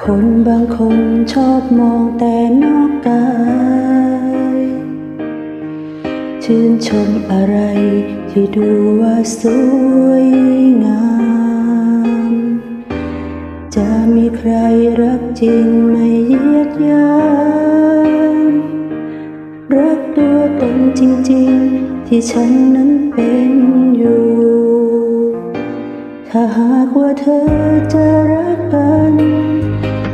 คนบางคนชอบมองแต่นอกกาย ชื่นชมอะไรที่ดูว่าสวยงาม จะมีใครรักจริงไม่เยียดยามรักตัวตนจริง ๆ ที่ฉันนั้นเป็น ถ้าหากว่าเธอจะรักกัน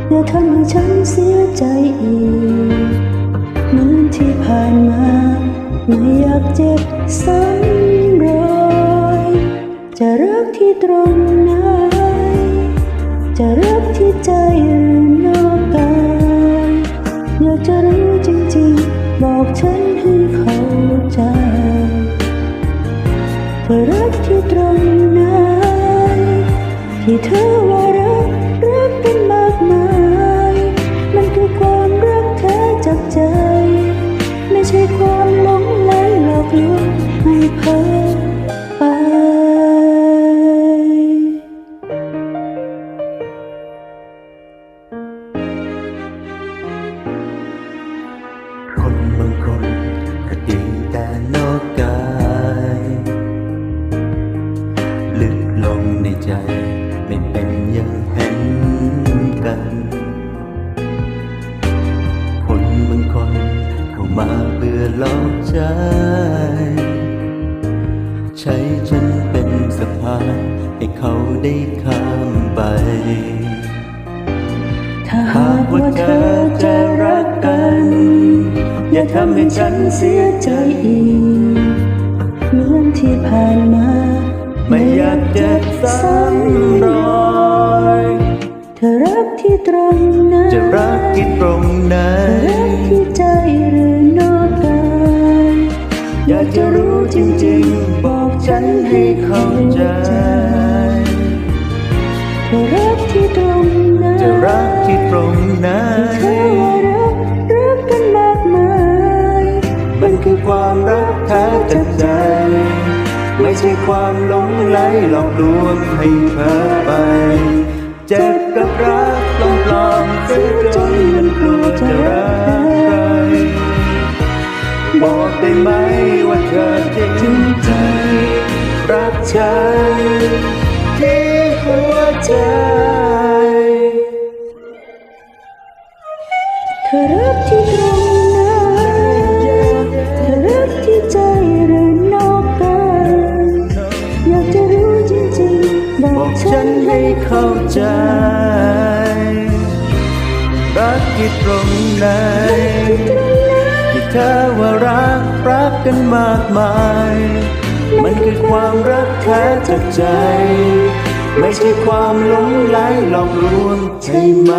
อย่าทำให้ฉันเสียใจอีกเหมือนที่ผ่านมา ไม่อยากเจ็บซ้ำรอยจะรักที่ตรงไหน จะรักที่ใจหรือนอกกายอยากจะรู้จริงๆ บอกฉันให้เข้าใจเธอรักที่ ที่เธอว่ เบื่อหลอกใจ ใช้ฉันเป็นสะพานให้เขาได้ข้ามไป ถ้าหากว่าเธอจะรักกัน อย่าทำให้ฉันเสียใจอีกเหมือนที่ผ่านมา ไม่อยากจ็บซ้ำรอย เธอรักที่ตรงไหนจะรักที่ตรงไหน จะรักที่ตรงไหนรักรักกันมากมาย มันคือความรักแท้จากใจ ไม่ใช่ความหลงไหลหลอกลวงให้เพ้อไป เจ็บกับรักปลอมเสียจนมันกลัวจะรักใครบอกได้ไหมว่าเธอจริงใจ รักฉันที่หัวใจ รักที่ตรงไหนเธอรักที่ใจหรือนอกกายอยากจะรู้จริงๆบอกฉันให้เข้าใจ รักที่ตรงไหนที่เธอว่ารักรักกันมากมาย มันคือความรักแท้จากใจไม่ใช่ความหลงไหลหลอกลวงใช่ไหม